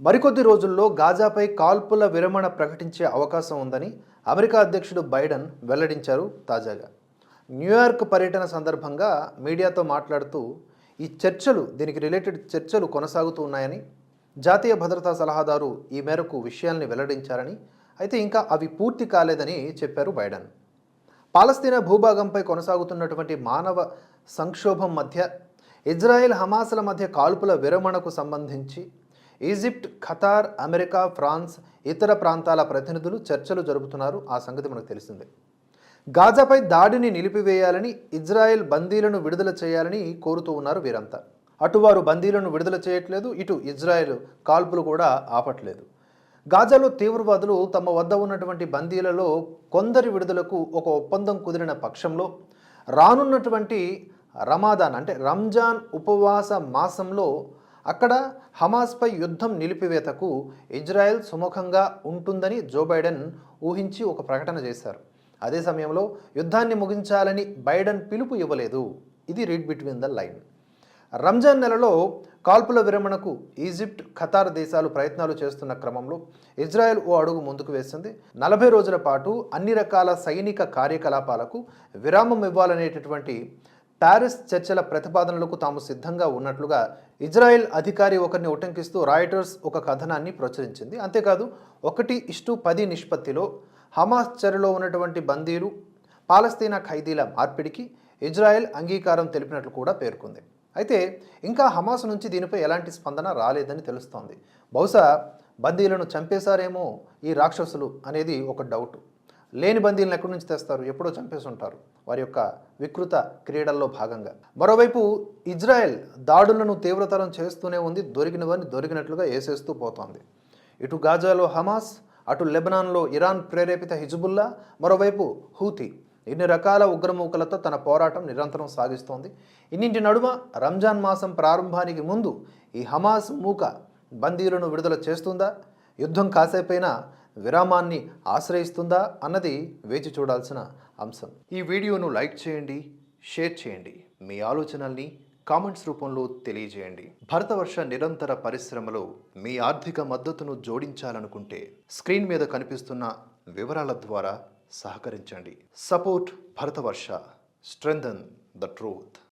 మరికొద్ది రోజుల్లో గాజాపై కాల్పుల విరమణ ప్రకటించే అవకాశం ఉందని అమెరికా అధ్యక్షుడు బైడెన్ వెల్లడించారు తాజాగా. న్యూయార్క్ పర్యటన సందర్భంగా మీడియాతో మాట్లాడుతూ ఈ చర్చలు దీనికి రిలేటెడ్ చర్చలు కొనసాగుతూ ఉన్నాయని జాతీయ భద్రతా సలహాదారు ఈ మేరకు విషయాల్ని వెల్లడించారని అయితే ఇంకా అవి పూర్తి కాలేదని చెప్పారు బైడెన్. పాలస్తీనా భూభాగంపై కొనసాగుతున్నటువంటి మానవ సంక్షోభం మధ్య ఇజ్రాయెల్ హమాసుల మధ్య కాల్పుల విరమణకు సంబంధించి ఈజిప్ట్ ఖతార్ అమెరికా ఫ్రాన్స్ ఇతర ప్రాంతాల ప్రతినిధులు చర్చలు జరుపుతున్నారు. ఆ సంగతి మనకు తెలిసిందే. గాజాపై దాడిని నిలిపివేయాలని ఇజ్రాయెల్ బందీలను విడుదల చేయాలని కోరుతూ ఉన్నారు వీరంతా. అటు వారు బందీలను విడుదల చేయట్లేదు ఇటు ఇజ్రాయెల్ కాల్పులు కూడా ఆపట్లేదు. గాజాలో తీవ్రవాదులు తమ వద్ద ఉన్నటువంటి బందీలలో కొందరి విడుదలకు ఒక ఒప్పందం కుదిరిన పక్షంలో రానున్నటువంటి రమాదాన్ అంటే రంజాన్ ఉపవాస మాసంలో అక్కడ హమాస్పై యుద్ధం నిలిపివేతకు ఇజ్రాయెల్ సుముఖంగా ఉంటుందని జో బైడెన్ ఊహించి ఒక ప్రకటన చేశారు. అదే సమయంలో యుద్ధాన్ని ముగించాలని బైడెన్ పిలుపు ఇవ్వలేదు. ఇది read between the line. Ramzan నెలలో కాల్పుల విరమణకు ఈజిప్ట్ ఖతార్ దేశాలు ప్రయత్నాలు చేస్తున్న క్రమంలో ఇజ్రాయెల్ ఓ అడుగు ముందుకు వేసింది. నలభై రోజుల పాటు అన్ని రకాల సైనిక కార్యకలాపాలకు విరామం ఇవ్వాలనేటటువంటి ప్యారిస్ చర్చల ప్రతిపాదనలకు తాము సిద్ధంగా ఉన్నట్లుగా ఇజ్రాయెల్ అధికారి ఒకరిని ఉటంకిస్తూ రాయిటర్స్ ఒక కథనాన్ని ప్రచురించింది. అంతేకాదు ఒకటి ఇష్టు పది నిష్పత్తిలో హమాస్ చెరలో ఉన్నటువంటి బందీలు పాలస్తీనా ఖైదీల మార్పిడికి ఇజ్రాయెల్ అంగీకారం తెలిపినట్లు కూడా పేర్కొంది. అయితే ఇంకా హమాస్ నుంచి దీనిపై ఎలాంటి స్పందన రాలేదని తెలుస్తోంది. బహుశా బందీలను చంపేశారేమో ఈ రాక్షసులు అనేది ఒక డౌట్. లేని బందీలను ఎక్కడి నుంచి తెస్తారు? ఎప్పుడో చంపేసుంటారు. వారి యొక్క వికృత క్రీడల్లో భాగంగా. మరోవైపు ఇజ్రాయెల్ దాడులను తీవ్రతరం చేస్తూనే ఉంది. దొరికినవని దొరికినట్లుగా వేసేస్తూ పోతోంది. ఇటు గాజాలో హమాస్ అటు లెబనాన్లో ఇరాన్ ప్రేరేపిత హిజుబుల్లా మరోవైపు హూతి. ఇన్ని రకాల ఉగ్రమూకలతో తన పోరాటం నిరంతరం సాగిస్తోంది. ఇన్నింటి నడుమ రంజాన్ మాసం ప్రారంభానికి ముందు ఈ హమాస్ మూక బందీలను విడుదల చేస్తుందా? యుద్ధం కాసేపైనా విరామాన్ని ఆశ్రయిస్తుందా అన్నది వేచి చూడాల్సిన అంశం. ఈ వీడియోను లైక్ చేయండి షేర్ చేయండి. మీ ఆలోచనల్ని కామెంట్స్ రూపంలో తెలియజేయండి. భరతవర్ష నిరంతర పరిశ్రమలో మీ ఆర్థిక మద్దతును జోడించాలనుకుంటే స్క్రీన్ మీద కనిపిస్తున్న వివరాల ద్వారా సహకరించండి. Support Bharatavarsha. Strengthen the truth.